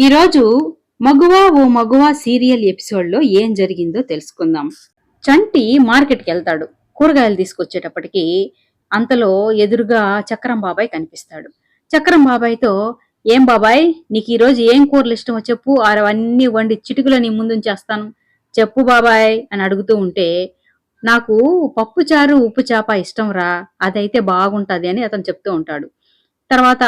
ఈరోజు మగువా ఓ మగువా సీరియల్ ఎపిసోడ్లో ఏం జరిగిందో తెలుసుకుందాం. చంటి మార్కెట్కి వెళ్తాడు. కూరగాయలు తీసుకొచ్చేటప్పటికి అంతలో ఎదురుగా చక్రం బాబాయ్ కనిపిస్తాడు. చక్రం బాబాయ్తో ఏం బాబాయ్ నీకు ఈరోజు ఏం కూరలు ఇష్టమో చెప్పు అవన్నీ వండి చిటుకులు నీ ముందుంచేస్తాను. చెప్పు బాబాయ్ అని అడుగుతూ ఉంటే నాకు పప్పు చారు ఉప్పు చేప ఇష్టం రా అదైతే బాగుంటుంది అని అతను చెప్తూ ఉంటాడు. తర్వాత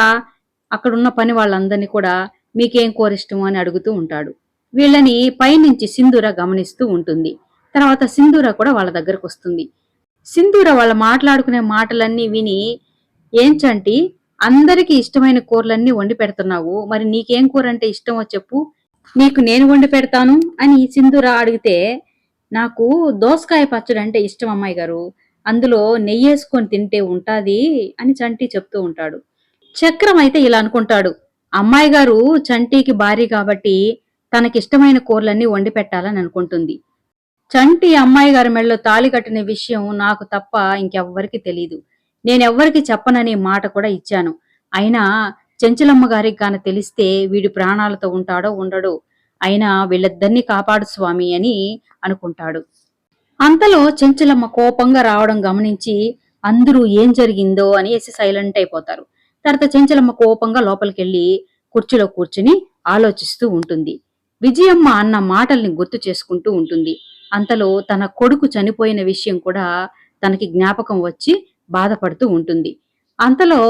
అక్కడున్న పని వాళ్ళందరినీ కూడా మీకేం కూర ఇష్టం అని అడుగుతూ ఉంటాడు. వీళ్ళని పైనుంచి సింధూర గమనిస్తూ ఉంటుంది. తర్వాత సింధూర కూడా వాళ్ళ దగ్గరకు వస్తుంది. సింధూర వాళ్ళ మాట్లాడుకునే మాటలన్నీ విని ఏంచంటి అందరికీ ఇష్టమైన కూరలన్నీ వండి పెడుతున్నావు. మరి నీకేం కూర అంటే ఇష్టమో చెప్పు. నీకు నేను వండి పెడతాను అని సింధూర అడిగితే నాకు దోసకాయ పచ్చడి అంటే ఇష్టం అమ్మాయి గారు. అందులో నెయ్యి వేసుకొని తింటే ఉంటాది అని చంటి చెప్తూ ఉంటాడు. చక్రం అయితే ఇలా అనుకుంటాడు. అమ్మాయి గారు చంటికి భార్య కాబట్టి తనకిష్టమైన కూరలన్నీ వండి పెట్టాలని అనుకుంటుంది. చంటి అమ్మాయి గారి మెళ్ళలో తాళి కట్టిన విషయం నాకు తప్ప ఇంకెవ్వరికి తెలీదు. నేనెవ్వరికి చెప్పననే మాట కూడా ఇచ్చాను. అయినా చెంచలమ్మ గారికి గాన తెలిస్తే వీడి ప్రాణాలతో ఉంటాడో ఉండడో అయినా వీళ్ళిద్దరినీ కాపాడు స్వామి అని అనుకుంటాడు. అంతలో చెంచలమ్మ కోపంగా రావడం గమనించి అందరూ ఏం జరిగిందో అనేసి సైలెంట్ అయిపోతారు. తర్వాత చెంచలమ్మ కోపంగా లోపలికెళ్ళి కుర్చీలో కూర్చుని ఆలోచిస్తూ ఉంటుంది. విజయమ్మ అన్న మాటల్ని గుర్తు చేసుకుంటూ ఉంటుంది. అంతలో తన కొడుకు చనిపోయిన విషయం కూడా తనకి జ్ఞాపకం వచ్చి బాధపడుతూ ఉంటుంది. అంతలో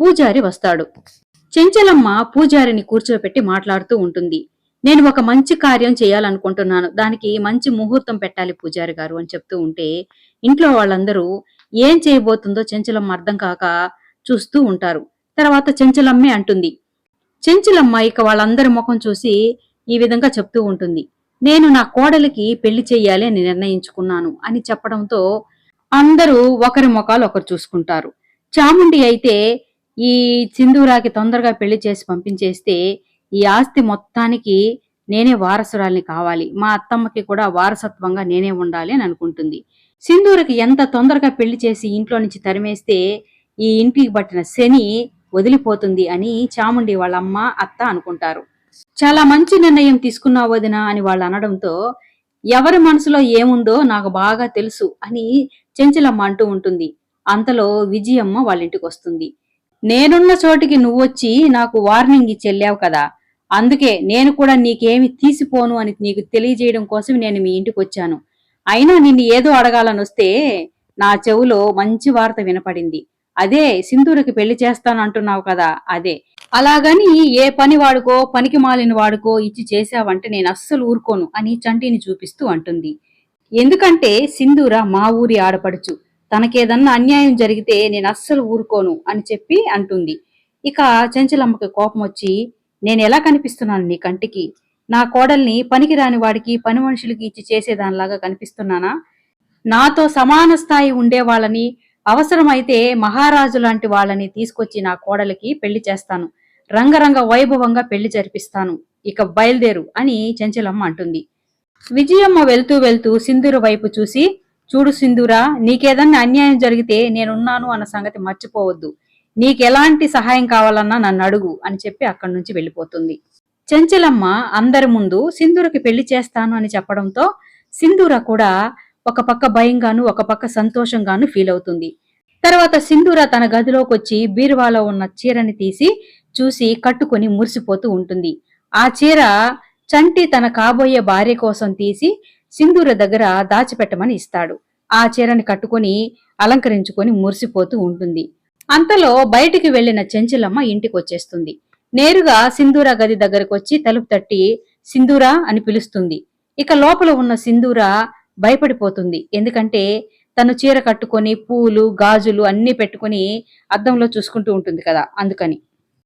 పూజారి వస్తాడు. చెంచలమ్మ పూజారిని కూర్చోబెట్టి మాట్లాడుతూ ఉంటుంది. నేను ఒక మంచి కార్యం చేయాలనుకుంటున్నాను. దానికి మంచి ముహూర్తం పెట్టాలి పూజారి గారు అని చెప్తూ ఉంటే ఇంట్లో వాళ్ళందరూ ఏం చేయబోతుందో చెంచలమ్మ అర్థం కాక చూస్తూ ఉంటారు. తర్వాత చెంచలమ్మే అంటుంది. చెంచలమ్మ ఇక వాళ్ళందరి ముఖం చూసి ఈ విధంగా చెప్తూ ఉంటుంది. నేను నా కోడలికి పెళ్ళి చెయ్యాలి అని నిర్ణయించుకున్నాను అని చెప్పడంతో అందరూ ఒకరి ముఖాలు ఒకరు చూసుకుంటారు. చాముండి అయితే ఈ సింధూరాకి తొందరగా పెళ్ళి చేసి పంపించేస్తే ఈ ఆస్తి మొత్తానికి నేనే వారసురాల్ని కావాలి. మా అత్తమ్మకి కూడా వారసత్వంగా నేనే ఉండాలి అని అనుకుంటుంది. సింధూరికి ఎంత తొందరగా పెళ్ళి చేసి ఇంట్లో నుంచి తరిమేస్తే ఈ ఇంటికి పట్టిన శని వదిలిపోతుంది అని చాముండి వాళ్ళ అమ్మ అత్త అనుకుంటారు. చాలా మంచి నిర్ణయం తీసుకున్నావు వదిన అని వాళ్ళు అనడంతో ఎవరి మనసులో ఏముందో నాకు బాగా తెలుసు అని చెంచలమ్మ అంటూ ఉంటుంది. అంతలో విజయమ్మ వాళ్ళ ఇంటికి వస్తుంది. నేనున్న చోటికి నువ్వొచ్చి నాకు వార్నింగ్ ఇచ్చి వెళ్ళావు కదా. అందుకే నేను కూడా నీకేమి తీసిపోను అని నీకు తెలియజేయడం కోసం నేను మీ ఇంటికి వచ్చాను. అయినా నిన్ను ఏదో అడగాలని వస్తే నా చెవులో మంచి వార్త వినపడింది. అదే సింధూరికి పెళ్ళి చేస్తాను అంటున్నావు కదా అదే. అలాగని ఏ పని వాడుకో పనికి మాలిన వాడుకో ఇచ్చి చేశావంటే నేను అస్సలు ఊరుకోను అని చంటిని చూపిస్తూ అంటుంది. ఎందుకంటే సింధూర మా ఊరి ఆడపడుచు తనకేదన్నా అన్యాయం జరిగితే నేను అస్సలు ఊరుకోను అని చెప్పి అంటుంది. ఇక చెంచలమ్మకి కోపం వచ్చి నేను ఎలా కనిపిస్తున్నాను నీ కంటికి? నా కోడల్ని పనికి రాని వాడికి పని మనుషులకి ఇచ్చి చేసేదానిలాగా కనిపిస్తున్నానా? నాతో సమాన స్థాయి ఉండే వాళ్ళని అవసరమైతే మహారాజు లాంటి వాళ్ళని తీసుకొచ్చి నా కోడలికి పెళ్ళి చేస్తాను. రంగరంగ వైభవంగా పెళ్ళి జరిపిస్తాను. ఇక బయలుదేరు అని చెంచలమ్మ అంటుంది. విజయమ్మ వెళ్తూ వెళ్తూ సింధూర వైపు చూసి చూడు సింధూరా నీకేదన్నా అన్యాయం జరిగితే నేనున్నాను అన్న సంగతి మర్చిపోవద్దు. నీకెలాంటి సహాయం కావాలన్నా నన్ను అడుగు అని చెప్పి అక్కడి నుంచి వెళ్ళిపోతుంది. చెంచలమ్మ అందరి ముందు సింధూరకి పెళ్ళి చేస్తాను అని చెప్పడంతో సింధూర కూడా ఒక పక్క భయంగాను ఒక పక్క సంతోషంగాను ఫీల్ అవుతుంది. తర్వాత సింధూర తన గదిలోకి వచ్చి బీరువాలో ఉన్న చీరని తీసి చూసి కట్టుకుని మురిసిపోతూ ఉంటుంది. ఆ చీర చంటి తన కాబోయే భార్య కోసం తీసి సింధూర దగ్గర దాచిపెట్టమని ఇస్తాడు. ఆ చీరని కట్టుకుని అలంకరించుకొని మురిసిపోతూ ఉంటుంది. అంతలో బయటికి వెళ్ళిన చెంచలమ్మ ఇంటికి వచ్చేస్తుంది నేరుగా సింధూర గది దగ్గరకు వచ్చి తలుపు తట్టి సింధూర అని పిలుస్తుంది. ఇక లోపల ఉన్న సింధూర భయపడిపోతుంది. ఎందుకంటే తను చీర కట్టుకొని పూలు గాజులు అన్ని పెట్టుకుని అద్దంలో చూసుకుంటూ ఉంటుంది కదా అందుకని.